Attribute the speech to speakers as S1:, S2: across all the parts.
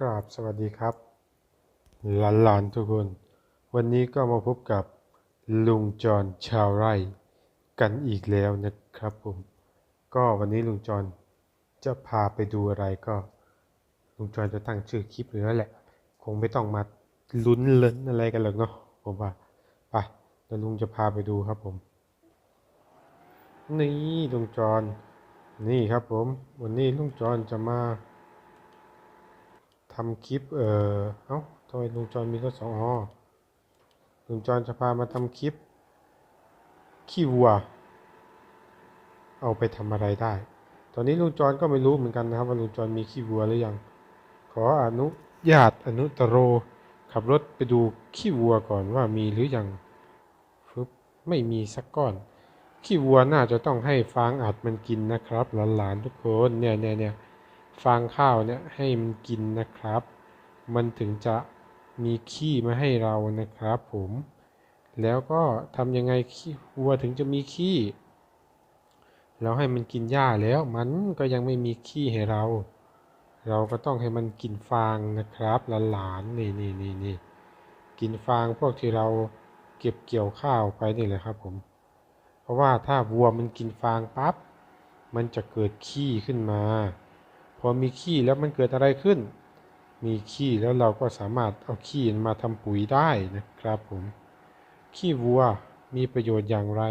S1: กราบสวัสดีครับ หลานๆทุกคน วันนี้ก็มาพบกับลุงจรชาวไร่กันอีกแล้วนะครับผม ก็วันนี้ลุงจรจะพาไปดูอะไรก็ ลุงจรจะตั้งชื่อคลิปหรือแล้วแหละ คงไม่ต้องมาลุ้นเลินอะไรกันหรอกเนาะผมว่าไปเดี๋ยวลุงจะพาไปดูครับผม นี่ลุงจรนี่ครับผม วันนี้ลุงจรจะมา ทำคลิป เอ่อ เอ้าทำไมลุงจรมีรถสองอ๋อลุงจรจะพามาทำคลิป ขี้วัว เอาไปทำอะไรได้ ตอนนี้ลุงจรก็ไม่รู้เหมือนกันนะครับว่าลุงจรมีขี้วัวหรือยัง ขออนุญาตอนุตโร ขับรถไปดูขี้วัวก่อนว่ามีหรือยังฟึบไม่มีสักก้อน ขี้วัวน่าจะต้องให้ฟางอัดมันกินนะครับหลานๆทุกคนเนี่ยเนี่ยเนี่ย ฟางข้าวเนี่ยให้มันกินนะครับ มันถึงจะมีขี้มาให้เรานะครับผม แล้วก็ทำยังไงขี้วัวถึงจะมีขี้เราให้มันกินหญ้าแล้วมันก็ยังไม่มีขี้ให้เรา เราก็ต้องให้มันกินฟางนะครับหลานๆนี่นี่นี่นี่กินฟางพวกที่เราเก็บเกี่ยวข้าวไปนี่แหละครับผม เพราะว่าถ้าวัวมันกินฟางปั๊บมันจะเกิดขี้ขึ้นมา พอมีขี้แล้วมันเกิดอะไรขึ้น มีขี้แล้วเราก็สามารถเอาขี้มาทำปุ๋ยได้นะครับผม ขี้วัวมีประโยชน์อย่างไร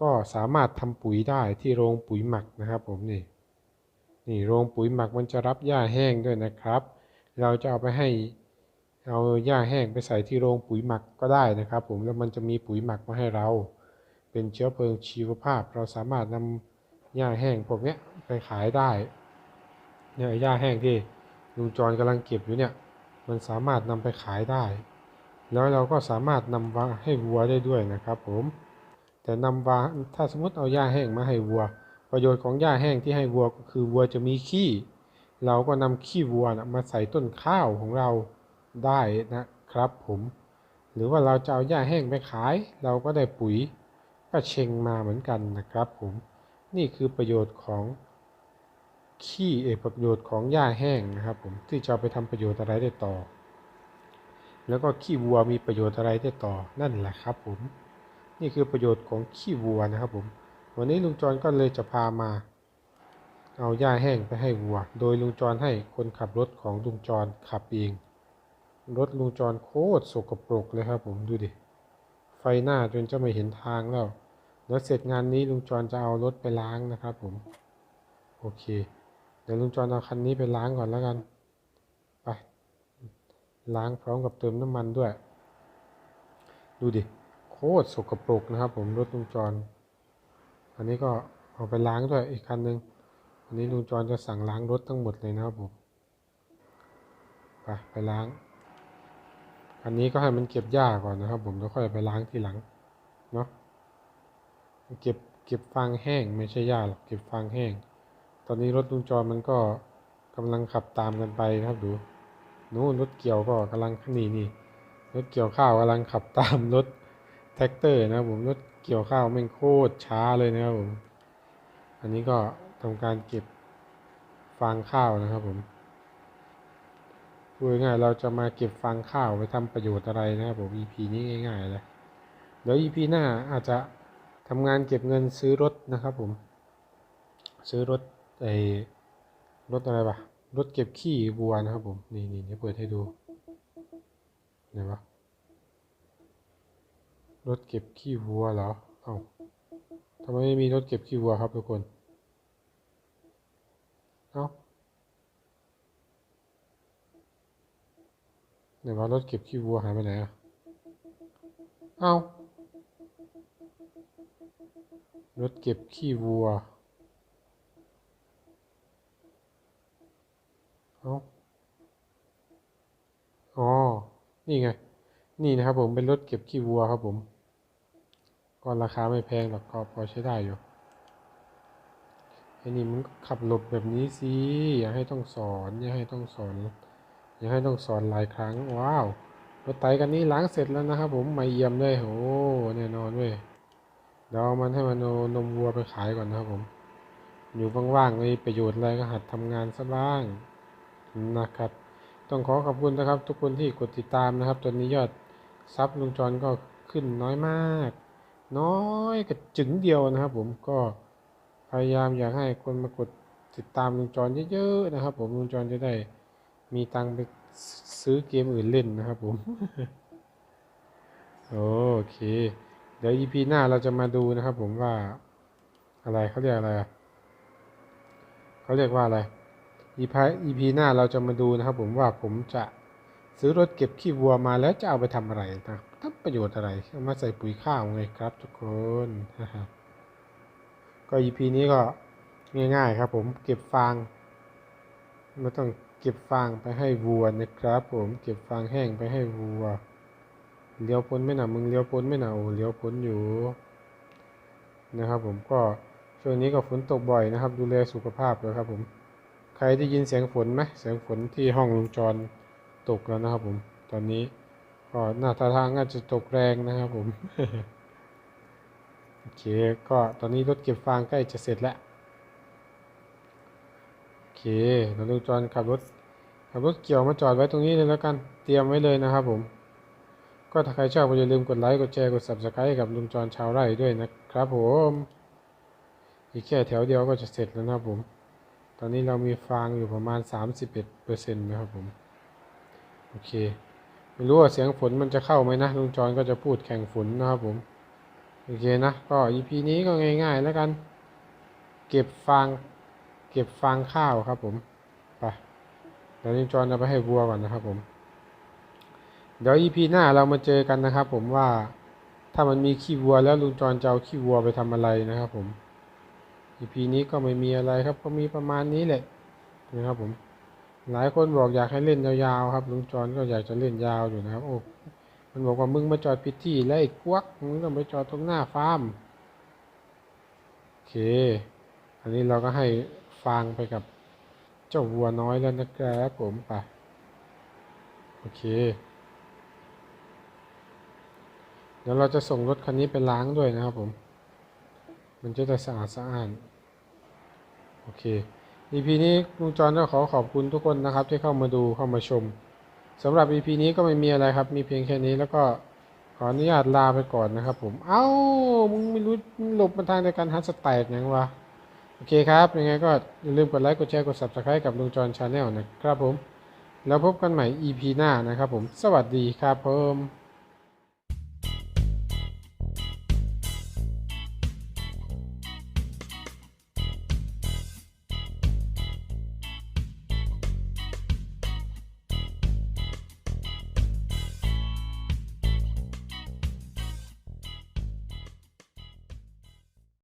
S1: ก็สามารถทำปุ๋ยได้ที่โรงปุ๋ยหมักนะครับผมนี่ นี่โรงปุ๋ยหมักมันจะรับหญ้าแห้งด้วยนะครับ เราจะเอาไปให้เอาหญ้าแห้งไปใส่ที่โรงปุ๋ยหมักก็ได้นะครับ ผมแล้วมันจะมีปุ๋ยหมักมาให้เรา เป็นเชื้อเพลิงชีวภาพ เราสามารถนำหญ้าแห้งพวกนี้ ไปขายได้เนี่ยหญ้าแห้งที่ลุงจรกำลังเก็บอยู่เนี่ย มันสามารถนำไปขายได้ แล้วเราก็สามารถนำวางให้วัวได้ด้วยนะครับผม แต่นำวางถ้าสมมติเอาหญ้าแห้งมาให้วัว ประโยชน์ของหญ้าแห้งที่ให้วัวก็คือวัวจะมีขี้ เราก็นำขี้วัวนะมาใส่ต้นข้าวของเราได้นะครับผม หรือว่าเราจะเอาหญ้าแห้งไปขาย เราก็ได้ปุ๋ยก็เชงมาเหมือนกันนะครับผม นี่คือประโยชน์ของ ขี้เอกประโยชน์ของหญ้าแห้งนะครับผมที่จะไปทำประโยชน์อะไรได้ต่อ แล้วก็ขี้วัวมีประโยชน์อะไรได้ต่อนั่นแหละครับผมนี่คือประโยชน์ของขี้วัวนะครับผมวันนี้ลุงจรก็เลยจะพามา เอาหญ้าแห้งไปให้วัว โดยลุงจรให้คนขับรถของลุงจรขับเองรถลุงจรโคตรสกปรกเลยครับผมดูดิไฟหน้าจนจะไม่เห็นทางแล้วแล้วเสร็จงานนี้ลุงจรจะเอารถไปล้างนะครับผมโอเค เดี๋ยวลุงจรเอาคันนี้ไปล้างก่อนแล้วกัน ไป ล้างพร้อมกับเติมน้ำมันด้วย ดูดิ โคตรสกปรกนะครับ ผมรถลุงจรอันนี้ก็เอาไปล้างด้วยอีกคันหนึ่งอันนี้ลุงจรจะสั่งล้างรถทั้งหมดเลยนะครับผม ไปไปล้าง อันนี้ก็ให้มันเก็บหญ้าก่อนนะครับ ผมแล้วค่อยไปล้างทีหลัง เนาะ เก็บเก็บฟางแห้งไม่ใช่หญ้าหรอก เก็บฟางแห้ง ตอนนี้รถลุงจรมันก็กำลังขับตามกันไปนะครับดูนู้นรถเกี่ยวก็กำลังนี่นี่รถเกี่ยวข้าวกำลังขับตามรถแท็กเตอร์นะผมรถเกี่ยวข้าวแม่งโคตรช้าเลยนะครับผม อันนี้ก็ทำการเก็บฟางข้าวนะครับผมพูดง่ายเราจะมาเก็บฟางข้าวไปทำประโยชน์อะไรนะครับผม EP นี้ง่ายๆเลยเดี๋ยว EP หน้าอาจจะทำงานเก็บเงินซื้อรถนะครับผม ซื้อรถ ไอรถอะไรปะรถเก็บขี้วัวนะครับผม นี่นี่เดี๋ยวเปิดให้ดูไหนวะรถเก็บขี้วัวเหรอ เอ้าทำไมไม่มีรถเก็บขี้วัวครับทุกคน เอ้าไหนว่ารถเก็บขี้วัวหายไปไหนอะเอ้ารถเก็บขี้วัว เอาอ๋อ นี่ไง นี่นะครับผมเป็นรถเก็บขี้วัวครับผม ก็ราคาไม่แพงหรอกก็พอใช้ได้อยู่ไอ้นี่มันก็ขับหลบแบบนี้สิ อย่าให้ต้องสอน อย่าให้ต้องสอน อย่าให้ต้องสอนหลายครั้ง ว้าวรถไถกันนี้ล้างเสร็จแล้วนะครับผมมาเยี่ยมเลยโอ้แน่นอนเว้ยเดี๋ยวเอามันให้มันอานมวัวไปขายก่อนนะครับผม อยู่ว่างๆมีประโยชน์อะไรก็หัดทำงานซะบ้าง นะครับ ต้องขอขอบคุณนะครับ ทุกคนที่กดติดตามนะครับ ตอนนี้ยอดซับลุงจรก็ขึ้นน้อยมาก น้อยกระจึงเดียวนะครับ ผมก็พยายามอยากให้คนมากดติดตามลุงจรเยอะๆนะครับ ผมลุงจรจะได้มีตังค์ไปซื้อเกมอื่นเล่นนะครับผมโอเค เดี๋ยว EP หน้าเราจะมาดูนะครับ ผมว่าอะไรเขาเรียกอะไรเขาเรียกว่าอะไร EP EP หน้าเราจะมาดูนะครับ ผมว่าผมจะซื้อรถเก็บขี้วัวมาแล้วจะเอาไปทำอะไรนะทำประโยชน์อะไรเอามาใส่ปุ๋ยข้าวไงครับ ทุกคนก็ EP นี้ก็ง่าย ๆ ครับ ผมเก็บฟางไม่ต้องเก็บฟางไปให้วัวนะครับ ผมเก็บฟางแห้งไปให้วัวเลี้ยวพ้นไม่หนามึงเลี้ยวพ้นไม่หนาโอ้เลี้ยวพ้นอยู่นะครับ ผมก็ช่วงนี้ก็ฝนตกบ่อยนะครับ ดูแลสุขภาพด้วยครับผม ใครได้ยินเสียงฝนไหมเสียงฝนที่ห้องลุงจรตกแล้วนะครับผมตอนนี้ก็หน้าทาทางอาจจะตกแรงนะครับผมโอเคก็ตอนนี้รถเก็บฟางใกล้จะเสร็จแล้วโอเคแล้วลุงจรขับรถขับรถเกี่ยวมาจอดไว้ตรงนี้เลยแล้วกันเตรียมไว้เลยนะครับผมก็ถ้าใครชอบก็อย่าลืมกดไลค์กดแชร์กด subscribe กับลุงจรชาวไร่ด้วยนะครับผมอีกแค่แถวเดียวก็จะเสร็จแล้วนะครับผม ตอนนี้เรามีฟางอยู่ประมาณ 31เปอร์เซ็นต์นะครับผม โอเค ไม่รู้ว่าเสียงฝนมันจะเข้าไหมนะลุงจรก็จะพูดแข่งฝนนะครับผม โอเคนะ ก็ EP นี้ก็ง่ายๆแล้วกัน เก็บฟาง เก็บฟางข้าวครับผม ไปเดี๋ยวลุงจรเอาไปให้วัวก่อนนะครับผม เดี๋ยว EP หน้าเรามาเจอกันนะครับผมว่าถ้ามันมีขี้วัวแล้วลุงจรจะเอาขี้วัวไปทำอะไรนะครับผม EP นี้ก็ไม่มีอะไรครับ ก็มีประมาณนี้แหละนะครับผม หลายคนบอกอยากให้เล่นยาวๆครับลุงจรก็อยากจะเล่นยาวอยู่นะครับ โอ้ มันบอกว่ามึงมาจอดผิดที่แล้วไอ้กวักมึงต้องไปจอดตรงหน้าฟาร์มโอเค อันนี้เราก็ให้ฟางไปกับเจ้าวัวน้อยแล้วนะครับผมไปโอเค เดี๋ยวเราจะส่งรถคันนี้ไปล้างด้วยนะครับผม มันจะได้สะอาดสะอ้าน โอเค EP นี้ลุงจรก็ขอขอบคุณทุกคนนะครับ ที่เข้ามาดูเข้ามาชมสำหรับ EP นี้ก็ไม่มีอะไรครับ มีเพียงแค่นี้แล้วก็ขออนุญาตลาไปก่อนนะครับผม เอ้า มึงไม่รู้มึงหลบมาทางในการฮัตสแต็กยังวะ โอเคครับ ยังไงก็อย่าลืมกดไลค์ กดแชร์ กด subscribe กับลุงจรชาแนลนะครับผม แล้วพบกันใหม่ EP หน้านะครับผม สวัสดีครับผม